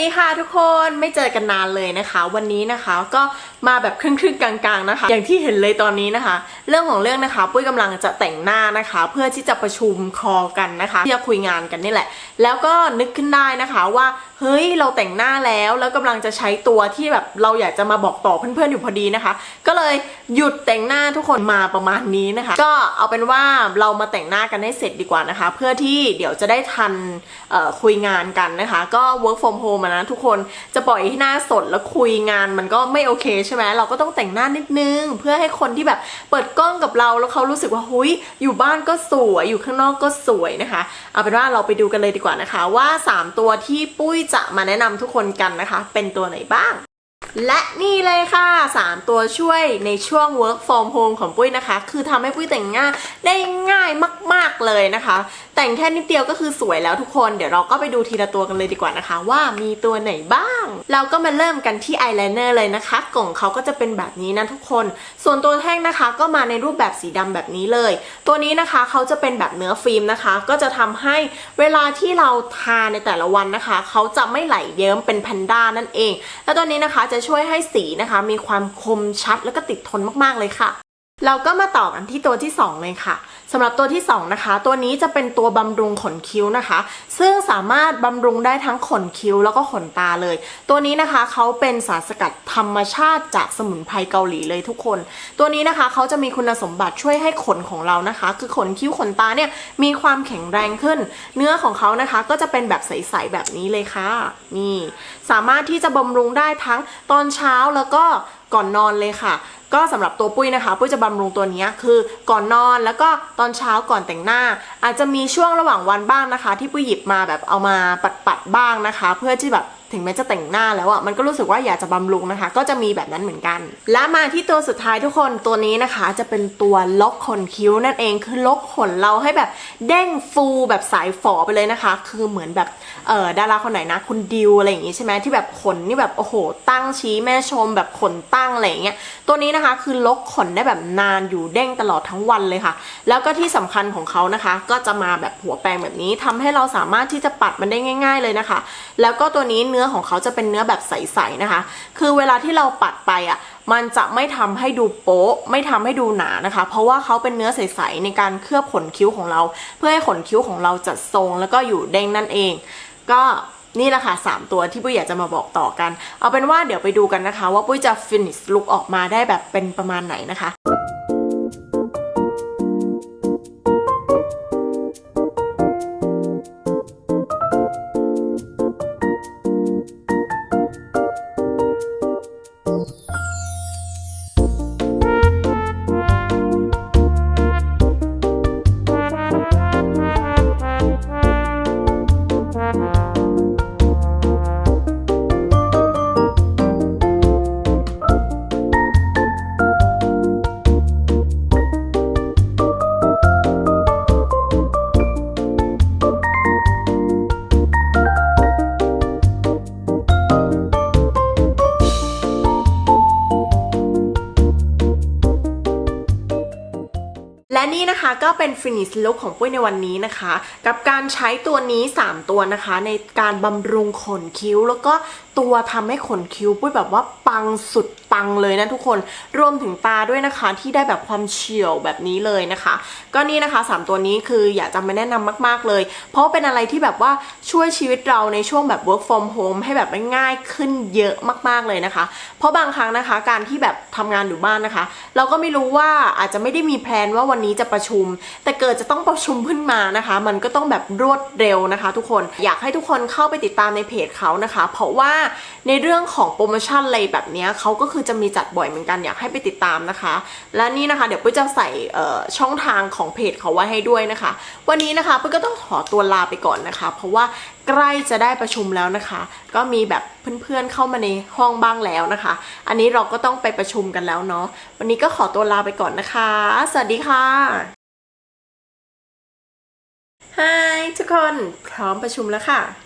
ดีค่ะทุกคนไม่เจอกันนานเลยนะคะ วันนี้นะคะก็ มาแบบครึ่งๆกลางๆนะคะ อย่างที่เห็นเลยตอนนี้นะคะ เรื่องของเรื่องนะคะปุ้ยกำลังจะแต่งหน้านะคะ เพื่อที่จะประชุมคอกันนะคะที่จะคุยงานกันนี่แหละ แล้วก็นึกขึ้นได้นะคะว่าเฮ้ยเราแต่งหน้าแล้วแล้วกำลังจะใช้ตัวที่แบบเราอยากจะมาบอกต่อเพื่อนๆอยู่พอดีนะคะ ก็เลยหยุดแต่งหน้าทุกคนมาประมาณนี้นะคะ ก็เอาเป็นว่าเรามาแต่งหน้ากันให้เสร็จดีกว่านะคะ เพื่อที่เดี๋ยวจะได้ทันคุยงานกันนะคะ ก็ work from home นะทุกคนจะปล่อยให้หน้าสดแล้วคุยงานมันก็ไม่โอเคใช่ไหมเราก็ต้องแต่งหน้านิดนึง เพื่อให้คนที่แบบเปิดกล้องกับเราแล้วเขารู้สึกว่าหุยอยู่บ้านก็สวยอยู่ข้างนอกก็สวยนะคะ เอาเป็นว่าเราไปดูกันเลยดีกว่านะคะ ว่า 3 ตัวที่ปุ้ยจะมาแนะนำทุกคนกันนะคะ เป็นตัวไหนบ้าง และนี่เลยค่ะ 3 ตัวช่วยในช่วง work from home ของปุ้ยนะคะ คือทำให้ปุ้ยแต่งหน้าได้ง่ายมาก ๆ เลยนะคะ แต่งแค่นิดเดียวก็คือสวยแล้วทุกคน เดี๋ยวเราก็ไปดูทีละตัวกันเลยดีกว่านะคะ ว่ามีตัวไหนบ้าง เราก็มาเริ่มกันที่อายไลเนอร์เลยนะคะ กล่องเขาก็จะเป็นแบบนี้นะทุกคน ส่วนตัวแท่งนะคะก็มาในรูปแบบสีดำแบบนี้เลย ตัวนี้นะคะเขาจะเป็นแบบเนื้อฟิล์มนะคะ ก็จะทำให้เวลาที่เราทาในแต่ละวันนะคะ เขาจะไม่ไหลเยิ้มเป็นแพนด้านั่นเอง แล้วตัวนี้นะคะจะช่วยให้สีนะคะ มีความคมชัดแล้วก็ติดทนมากๆเลยค่ะ เราก็มาต่อกันที่ตัวที่ 2 เลยค่ะสำหรับตัวที่ 2 นะคะ ตัวนี้จะเป็นตัวบำรุงขนคิ้วนะคะ ซึ่งสามารถบำรุงได้ทั้งขนคิ้วแล้วก็ขนตาเลย ตัวนี้นะคะเขาเป็นสารสกัดธรรมชาติจากสมุนไพรเกาหลีเลยทุกคน ตัวนี้นะคะเขาจะมีคุณสมบัติช่วยให้ขนของเรานะคะ คือขนคิ้วขนตาเนี่ยมีความแข็งแรงขึ้น เนื้อของเขานะคะก็จะเป็นแบบใสๆแบบนี้เลยค่ะนี่สามารถที่จะบำรุงได้ทั้งตอนเช้าแล้วก็ ก่อนนอนเลยค่ะ ก็สำหรับตัวปุ้ยนะคะ ปุ้ยจะบำรุงตัวนี้คือก่อนนอนแล้วก็ตอนเช้าก่อนแต่งหน้า อาจจะมีช่วงระหว่างวันบ้างนะคะ ที่ปุ้ยหยิบมาแบบเอามาปัดๆบ้างนะคะ เพื่อที่แบบ ถึงแม้จะแต่งหน้าแล้วอะ่ะมันก็รู้สึกว่าอยากจะบำรุงนะคะ ก็จะมีแบบนั้นเหมือนกัน และมาที่ตัวสุดท้ายทุกคนตัวนี้นะคะ จะเป็นตัวล็อกขนคิ้วนั่นเองคือล็อกขนเราให้แบบเด้งฟูแบบสายฝอไปเลยนะคะ คือเหมือนแบบเออดาราคนไหนนะคุณดิวอะไรอย่างงี้ใช่ไหมที่แบบขนนี่แบบโอ้โห ตั้งชี้แม่ชม แบบขนตั้งอะไรอย่างเงี้ยตัวนี้นะคะคือล็อกขนได้แบบนานอยู่เด้งตลอดทั้งวันเลยค่ะ แล้วก็ที่สำคัญของเขานะคะ ก็จะมาแบบหัวแปรงแบบนี้ทำให้เราสามารถที่จะปัดมันได้ง่าย ๆเลยนะคะ แล้วก็ตัวนี้เนื้อของเขาจะเป็นเนื้อแบบใสๆนะคะ คือเวลาที่เราปัดไปอะมันจะไม่ทำให้ดูโป๊ะ ไม่ทำให้ดูหนานะคะ เพราะว่าเขาเป็นเนื้อใสๆในการเคลือบขนคิ้วของเรา เพื่อให้ขนคิ้วของเราจัดทรงแล้วก็อยู่เด้งนั่นเอง ก็นี่แหละค่ะ 3 ตัวที่ปุ้ยอยากจะมาบอกต่อกัน เอาเป็นว่าเดี๋ยวไปดูกันนะคะ ว่าปุ้ยจะ finish look ออกมาได้แบบเป็นประมาณไหนนะคะ นี่นะคะก็เป็นฟินิชลุคของปุ้ยในวันนี้นะคะ กับการใช้ตัวนี้ 3 ตัวนะคะ ในการบำรุงขนคิ้วแล้วก็ ตัวทำให้ขนคิ้วปุ้ยแบบว่าปังสุดปังเลยนะทุกคนรวมถึงตาด้วยนะคะที่ได้แบบความเฉียวแบบนี้เลยนะคะ ก็นี่นะคะ 3 ตัวนี้คืออยากจะมาแนะนำมาก ๆเลย เพราะเป็นอะไรที่แบบว่าช่วยชีวิตเราในช่วงแบบ work from home ให้แบบง่ายขึ้นเยอะมากๆเลยนะคะ เพราะบางครั้งนะคะ การที่แบบทำงานอยู่บ้านนะคะ เราก็ไม่รู้ว่าอาจจะไม่ได้มีแพลนว่าวันนี้จะประชุม แต่เกิดจะต้องประชุมขึ้นมานะคะ มันก็ต้องแบบรวดเร็วนะคะ ทุกคนอยากให้ทุกคนเข้าไปติดตามในเพจเขานะคะ เพราะว่าในเรื่องของโปรโมชั่นอะไรแบบนี้เขาก็คือจะมีจัดบ่อยเหมือนกันอยากให้ไปติดตามนะคะ และนี่นะคะเดี๋ยวปุ้ยจะใส่ช่องทางของเพจเขาไว้ให้ด้วยนะคะ วันนี้นะคะปุ้ยก็ต้องขอตัวลาไปก่อนนะคะ เพราะว่าใกล้จะได้ประชุมแล้วนะคะ ก็มีแบบเพื่อนๆเข้ามาในห้องบ้างแล้วนะคะ อันนี้เราก็ต้องไปประชุมกันแล้วเนาะวันนี้ก็ขอตัวลาไปก่อนนะคะ สวัสดีค่ะฮายทุกคนพร้อมประชุมแล้วค่ะ